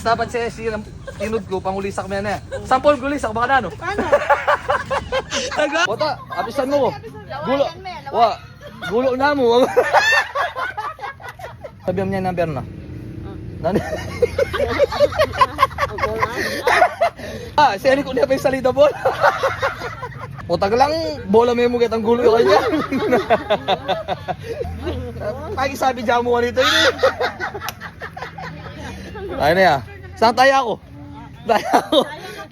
Dapat siya siya tinod ko, pangulisak mo yan eh. Sampol gulisak, baka na no? Paano? Bota, abisan mo ko. Gulo. Wa. Gulo na mo. Sabi mo niya number na. Nani? ah, seri ko niya pa yung salida bola. Utag lang, bola may mugit ang gulo yung kanya. Pagi sabi dyan mo nito yun eh. Ayun na yan. Saan tayo ako? Tayo ako.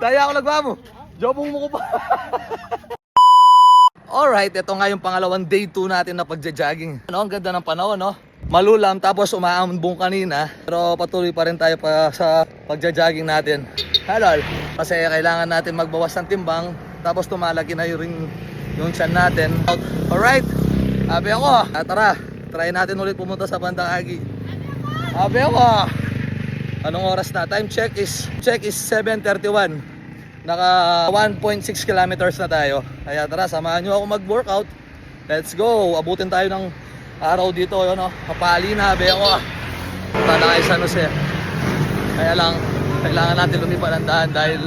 Tayo ako nagbamo. Jobong mo ko pa. Alright, ito nga yung pangalawang day 2 natin na pagja-jogging. Ano, ang ganda ng panahon, no? Malulam, tapos umaambong kanina. Pero patuloy pa rin tayo pa sa pagja-jogging natin. Hello. Kasi kailangan natin magbawas ng timbang. Tapos tumalaki na yung, ring- yung chan natin. Alright. Sabi ako, ah, tara. Try natin ulit pumunta sa Bandang Agi. Sabi ako, ah. Anong oras na? Time check is check is 7.31. Naka 1.6 kilometers na tayo. Kaya tara, samahan nyo ako mag-workout. Let's go. Abutin tayo ng araw dito. Yun, oh. Mapali na, be ako. ah. Punta na kayo sa Jose. Kaya lang, kailangan natin lumipad ng daan dahil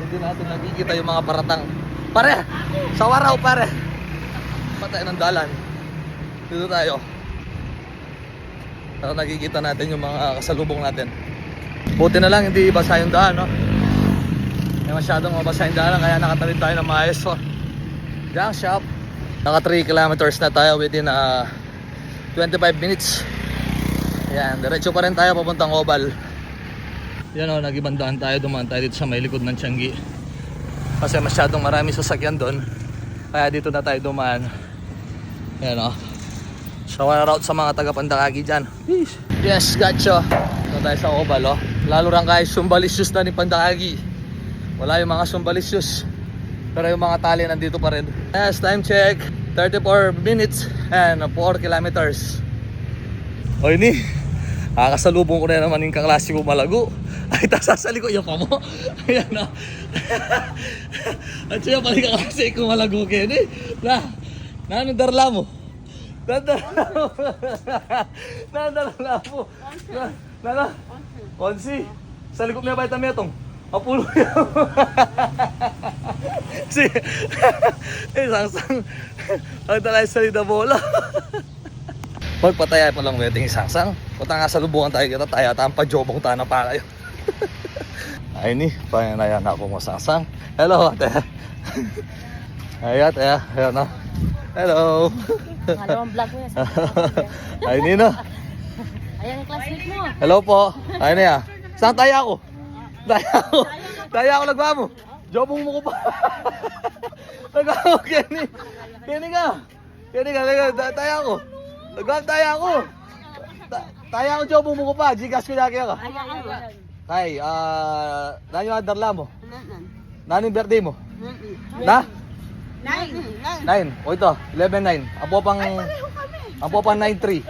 hindi natin nakikita yung mga paratang. Pare! Sa waraw, pare! Patay ng dalan. Dito tayo. Pero nakikita natin yung mga kasalubong natin. Buti na lang hindi basa yung daan, no? May masyadong mabasa yung daan, kaya nakatalit tayo ng maayos. So, junk shop. Naka 3 kilometers na tayo within uh, 25 minutes. Yan, diretso pa rin tayo papuntang Oval. Yan o, nagibandaan tayo, dumaan tayo dito sa may likod ng Tianggi. Kasi masyadong marami sasakyan doon. Kaya dito na tayo dumaan. Yan o. So, one route sa mga taga Pandakagi dyan. Yes, gotcha. Ito tayo sa Oval, oh. Lalo lang kahit sumbalisius na ni Pandakagi. Wala yung mga sumbalisius. Pero yung mga tali nandito pa rin. Yes, time check. 34 minutes and 4 kilometers. O ini, kakasalubong ko na naman yung kaklase ko malago. Ay, tasasali ko yung pa mo. Ayan na. At siya pala kaklase ko malago kayo ni. Na, nanandarla mo. Nanandarla mo. Nanandarla mo. Na, na, na. Onsi. Sa likod niya ba ito metong? Mapulo yan. si, isang sang, ang talay sa lida bola. Magpataya pa lang wedding sangsang. Punta nga sa lubungan tayo kita tayo at ang pajobong tana pa kayo. Ay ni, pananayan ako mo sangsang. Hello ate. Ay ate, ayan na. Hello. Pangalawang vlog mo yan. Ay ni no. Ayan ang classmate mo. Hello po. Ay na ya. Saan tayo ako? Tayo ako. Tayo ako nagbamo. Jobong mo ko pa. Nagamo, Kenny. Kenny ka. Kenny ka, tayo ako. Nagamo tayo ako. Ta- Tayo ako, jobong mo ko pa. Gigas ko lagi ako. Ayan ang Kay, ah, nanyo adarla mo? Naning birthday mo? Na? Nine. Nine. 9. O ito, 11-9. Ang po pang, ang po pang 9-3.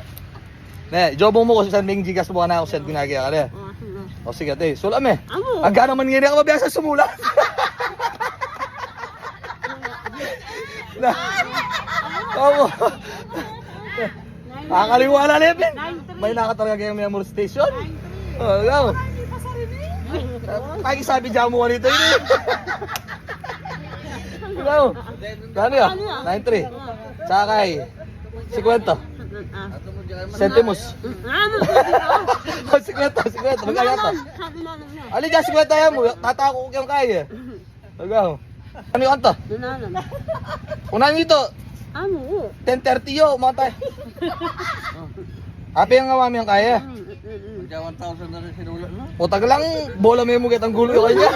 Ne, jobong mo ko sa Ming Gigas mo na ako sa ginagaya ka na. O sige, te. Sulam eh. Amo. Ang gano'n man ngiri ako mabiyasa sumula. na. Oo. Nakakaliwala na yun. May nakatalaga yung memory station. Oh, ikaw. Pagi sabi dyan mo nito yun eh. Ikaw. Kano yun? 9-3. Sakay. 50. Sentimos. Amo. 50, 50. Magkaya to. Sabi na lang na. Ali dyan, 50 yan mo. Tatako ko yung kaya. Ikaw. Ano yung? Dunanan. Unahin nito. Amo. 10.30 yo, mga tayo. Api ang ngawami ang kaya. Mm-mm. 1,000 na rin no? Utag lang, bola may mugit ang gulo yung kanya.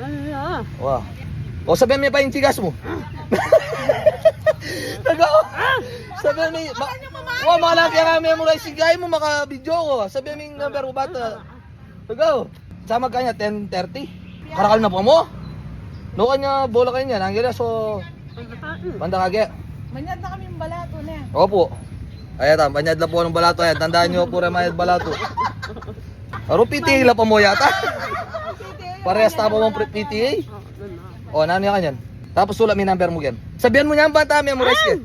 Ano na? Wow. O sabihan mo pa yung tigas mo. Nagawa. Sabihan mo, ma wow, malaki ang memorize yung gaya mo, maka-video ko. Sabihan mo yung number mo bata. Nagawa. Sama ka niya, 10.30. Karakal na pa mo. No kanya, bola kayo niya. Nangyari, so, banda kage. Manyad na kami yung balato na. Opo. Ayan, tam, banyad lang po ng balato. Ayan, tandaan nyo po rin mayad balato. Aro PTA lang pa mo yata. Parehas tama mong PTA. O, nano yan kanyan? Tapos sulat may number mo yan. Sabihan mo niya ang bata, memorize yan.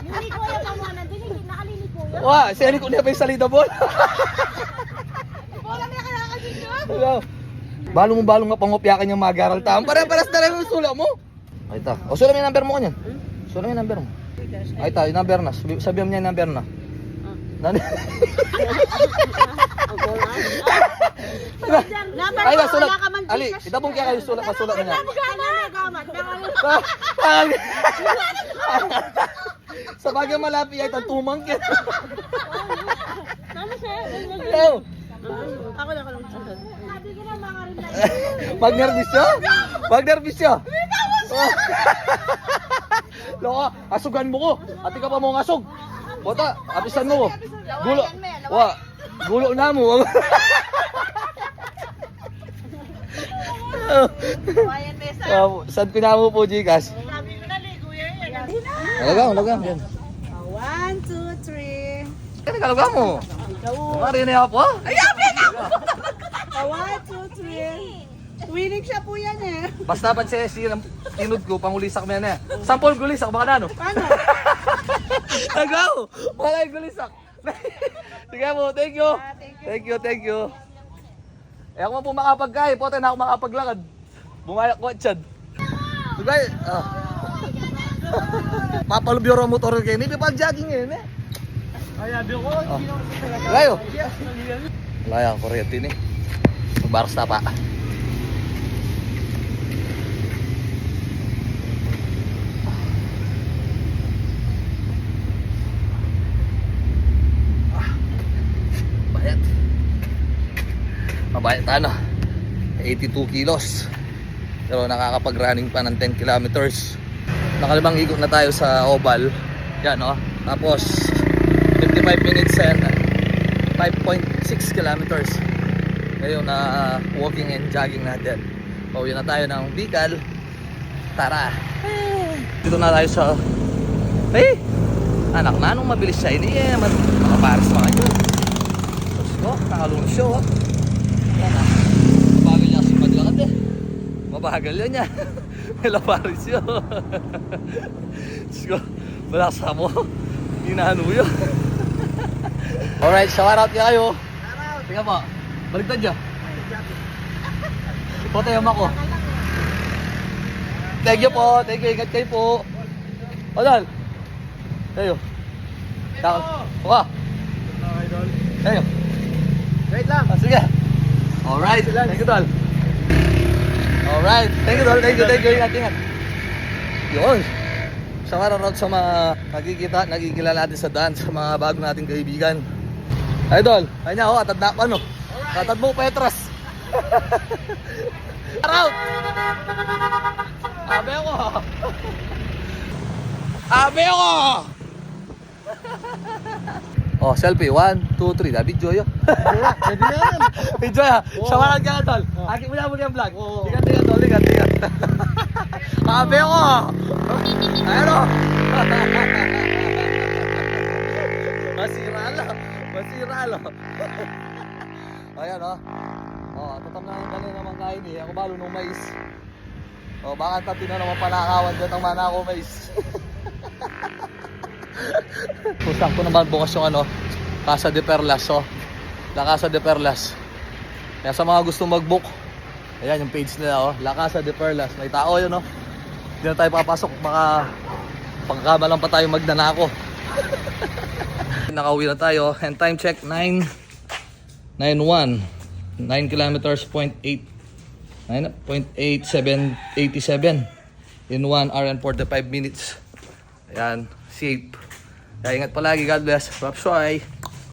Hindi ko yan pang mga nandun. Ko yan. Wah, si Eli ko niya pa yung salida ball. Wala na kasi siya. Hello. Balo mo balong mapangopyakan yung magaral tam. Pare-paras na lang yung sula mo. Ay ta. O sula mo yung number mo kanyan. Sula mo yung number mo. Ay ta, yung number na. Sabi, sabi mo niya yung number na. Nani? Ay, ko, na, sulat. wala ka man Ali, itabong kaya kayo sulat, pasulat mo niya. Sa bagay malapi ay tantumang kaya. Ano. Ako na, ako lang. Na Pag nervous siya? Pag nervous siya? Loko, asugan mo ko. Ati ka pa mo asog. Bota, abisan mo. Gulo. Wa, gulo na mo. Uh, saan pinamo po, ko na, ligo yan. One, two, three. Kaya nagalaga mo. Mari na ako. One, two, three. Winning siya po yan eh. Basta pa siya si tinod ko, pangulisak mo yan eh. Sampol gulisak, baka na ano? Paano? Agaw! Wala yung gulisak. Sige mo, thank you. Thank you, thank you. Eh ako man po makapagkay, pote na ako makapaglakad. Bumayak ko at siyan. Tugay, ah. Papalubyo ang motor kayo, hindi pa jogging eh. Ay, sabi ko, Oh. Layo. Layo ang kuryente ni. Magbaras na pa. Mabayat ano. 82 kilos. Pero nakakapag-running pa ng 10 kilometers. Nakalimang ikot na tayo sa oval. Yan oh. Tapos 55 minutes and 5.6 kilometers. Ngayon na walking and jogging natin. Pauwi na tayo ng Bicol. Tara. Dito na tayo sa Eh! Anak na, anong mabilis siya? Hindi eh, makapares mga yun. Tapos ko, nakalunod siya oh. Mabagal niya kasi maglakad eh. Mabagal yun niya. May laparis yun. Tapos ko, balasa mo. Hinahano yun. Alright, shout out niya kayo. Tingnan po, baligtad niya. Pote yung ako. Thank you po, thank you, ingat kayo po. Odal. Tayo. Takot. Buka. Tayo. Wait lang. Ah, sige. Alright, thank you, Dol. Alright, thank you, Dol. Thank you, thank you. Ingat, ingat. Yun. Sa shoutout sa mga nakikita, nakikilala natin sa daan, sa mga bago nating kaibigan. Idol, kanya oh, atad na pa no. Atad mo Petras. Shoutout! Abe ako. Abe ako. Oh, selfie. One, two, three. David Joyo. Pwede na yan. Video ya. Shamaran ka tol. Aki mo na mo yung vlog. Oo. Tigat tigat tol, tigat tigat. Abe ko. Ayun oh. Masira lo. Masira lo. Ayan oh. Oh, tatam na yung kanina naman kain eh. Ako balo nung mais. Oh, baka tati na naman panakawan dyan ang mana ko mais. Kusang ko naman bukas yung ano, Casa de Perlas, oh. La Casa de Perlas. Kaya sa mga gusto mag-book, ayan yung page nila, oh. La Casa de Perlas. May tao yun, oh. Hindi na tayo papasok, baka pagkamalan pa tayo magnanako. Nakauwi na tayo, and time check, 9, 9.1. 9 kilometers, 0.8. 9.8787 in 1 hour and 45 minutes. Ayan, safe. Kaya ingat palagi, God bless. Rapsoy!